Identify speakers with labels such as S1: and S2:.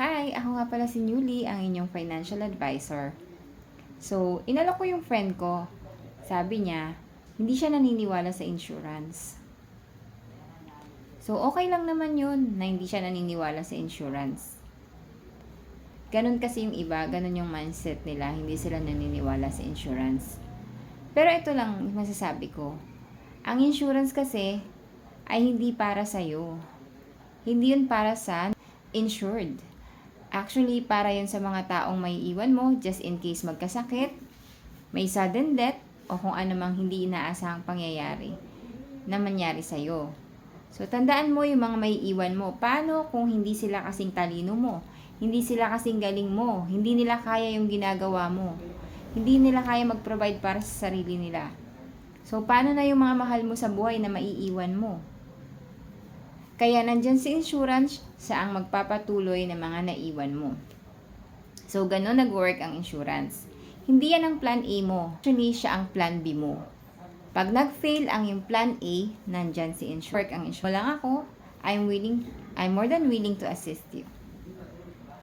S1: Hi, ako nga pala si Newly, ang inyong financial advisor. So, inalok ko yung friend ko. Sabi niya, hindi siya naniniwala sa insurance. So, okay lang naman yun na hindi siya naniniwala sa insurance. Ganon kasi yung iba, ganon yung mindset nila, hindi sila naniniwala sa insurance. Pero ito lang masasabi ko. Ang insurance kasi ay hindi para sa'yo. Hindi yun para sa insured. Actually, para yun sa mga taong may iwan mo just in case magkasakit, may sudden death, o kung ano mang hindi inaasahang pangyayari na mangyari sa'yo. So, tandaan mo yung mga may iwan mo. Paano kung hindi sila kasing talino mo? Hindi sila kasing galing mo? Hindi nila kaya yung ginagawa mo? Hindi nila kaya mag-provide para sa sarili nila? So, paano na yung mga mahal mo sa buhay na maiiwan mo? Kaya nandyan si insurance sa ang magpapatuloy ng mga naiwan mo. So, ganun nag-work ang insurance. Hindi yan ang plan A mo. Actually, siya ang plan B mo. Pag nag-fail ang yung plan A, nandyan si insurance. Work ang insurance. Walang ako, I'm willing, I'm more than willing to assist you.